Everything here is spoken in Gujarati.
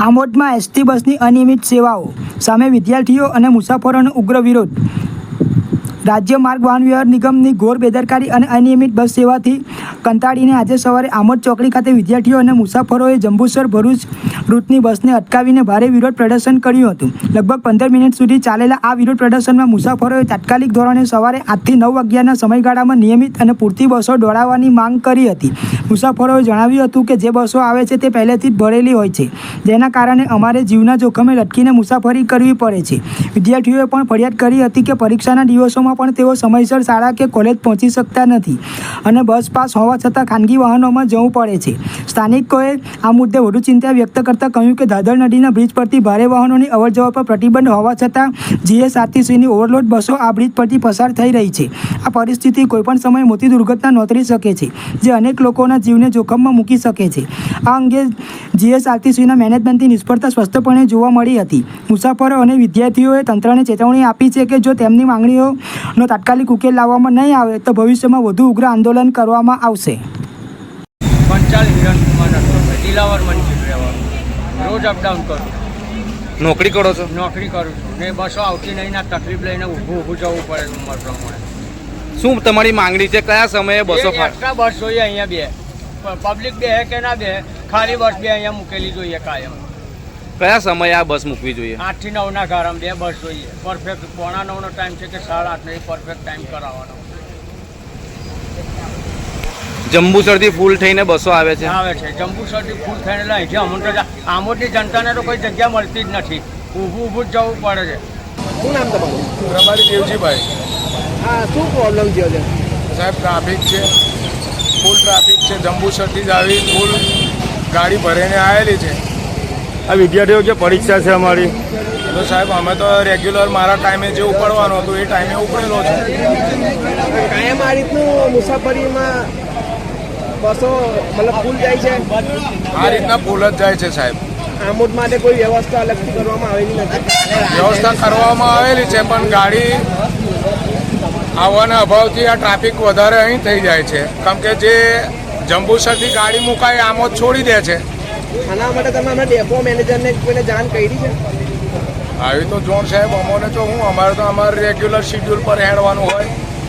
આમોદમાં એસટી બસની અનિયમિત સેવાઓ. સામે વિદ્યાર્થીઓ અને મુસાફરોનો ઉગ્ર વિરોધ. રાજ્ય માર્ગ વાહન વ્યવહાર નિગમની ઘોર બેદરકારી અને અનિયમિત બસ સેવાથી કંટાળીને આજે સવારે આમોદ ચોકડી ખાતે વિદ્યાર્થીઓ અને મુસાફરોએ જંબુસર ભરૂચ રૂટની બસને અટકાવીને ભારે વિરોધ પ્રદર્શન કર્યું હતું. લગભગ પંદર મિનિટ સુધી ચાલેલા આ વિરોધ પ્રદર્શનમાં મુસાફરોએ તાત્કાલિક ધોરણે સવારે આઠથી નવ વાગ્યાના સમયગાળામાં નિયમિત અને પૂરતી બસો દોડાવવાની માંગ કરી હતી. મુસાફરોએ જણાવ્યું હતું કે જે બસો આવે છે તે પહેલેથી જ ભરેલી હોય છે. જેના કારણે અમારે જીવના જોખમે લટકીને મુસાફરી કરવી પડે છે. વિદ્યાર્થીઓએ પણ ફરિયાદ કરી હતી કે પરીક્ષાના દિવસોમાં પણ તેઓ સમયસર શાળા કે કોલેજ પહોંચી શકતા નથી અને બસ પાસ હોવા છતાં ખાનગી વાહનોમાં જવું પડે છે. સ્થાનિકોએ આ મુદ્દે વધુ ચિંતા વ્યક્ત કરતાં કહ્યું કે દાદર નદીના બ્રિજ પરથી ભારે વાહનોની અવરજવર પર પ્રતિબંધ હોવા છતાં જીએસઆરટીસીની ઓવરલોડ બસો આ બ્રિજ પરથી પસાર થઈ રહી છે. આ પરિસ્થિતિ કોઈપણ સમયે મોટી દુર્ઘટના નોતરી શકે છે, જે અનેક લોકોના જીવને જોખમમાં મૂકી શકે છે. આ અંગે જીએસઆરટીસીના મેનેજમેન્ટની નિષ્ફળતા સ્પષ્ટપણે જોવા મળી હતી. મુસાફરો અને વિદ્યાર્થીઓએ તંત્રને ચેતવણી આપી છે કે જો તેમની માંગણીઓનો તાત્કાલિક ઉકેલ લાવવામાં નહીં આવે તો ભવિષ્યમાં વધુ ઉગ્ર આંદોલન કરવામાં આવશે. રોજ અપડાઉન કરું. નોકરી કરો છો? નોકરી કરું છું. ને બસો આવતી નહીં ના તકલીફ લઈને ઊભું ઊભું જવું પડે ઉંમર પ્રમાણે. શું તમારી માંગણી છે? કયા સમયે બસો એક એક્સ્ટ્રા બસ જોઈએ અહીંયા બે. પબ્લિક બે કે ના બે ખાલી બસ બે અહીંયા મૂકેલી જોઈએ કાયમ. કયા સમયે આ બસ મૂકવી જોઈએ? આઠથી નવના ગારામાં બે બસ જોઈએ. પરફેક્ટ પોણા નવનો ટાઈમ છે કે સાડા આઠનો એ પરફેક્ટ ટાઈમ કરાવવાનો. જંબુસરથી ફૂલ થઈને બસો આવે છે. આવે છે. જંબુસરથી ફૂલ થઈને લઈ છે અમુક તો આમોદની જનતાને તો કોઈ જગ્યા મળતી જ નથી. ઊભું ઊભું જ જવું પડે છે. શું નામ તમારું? રબારી દેવજીભાઈ. હા શું પ્રોબ્લેમ થયો છે? સાહેબ ટ્રાફિક છે. ફૂલ ટ્રાફિક છે. જંબુસરથી જ આવી ફૂલ ગાડી ભરીને આવેલી છે. આ વિદ્યાર્થીઓ જે પરીક્ષા છે અમારી? તો સાહેબ અમે તો રેગ્યુલર મારા ટાઈમે જે ઉપડવાનું હતું એ ટાઈમે ઉપડેલો છે. કાયમ આ રીતનું મુસાફરીમાં બસો મતલબ ફૂલ જાય છે? આ રીતના ફૂલ જ જાય છે સાહેબ. આમોદ માટે કોઈ વ્યવસ્થા અલગથી કરવામાં આવેલી નથી? વ્યવસ્થા કરવામાં આવેલી છે પણ ગાડી આવવાના અભાવથી આ ટ્રાફિક વધારે અહીં થઈ જાય છે. કેમ કે જે જંબુસરથી ગાડી મુકાય આમ જ છોડી દે છે. આના માટે તમે હમણાં ડેપો મેનેજરને કોઈને જાણ કરી છે? આવી તો જોણ સાહેબ અમોને તો હું અમારે તો અમારે રેગ્યુલર શિડ્યુલ પર હેડવાનું હોય.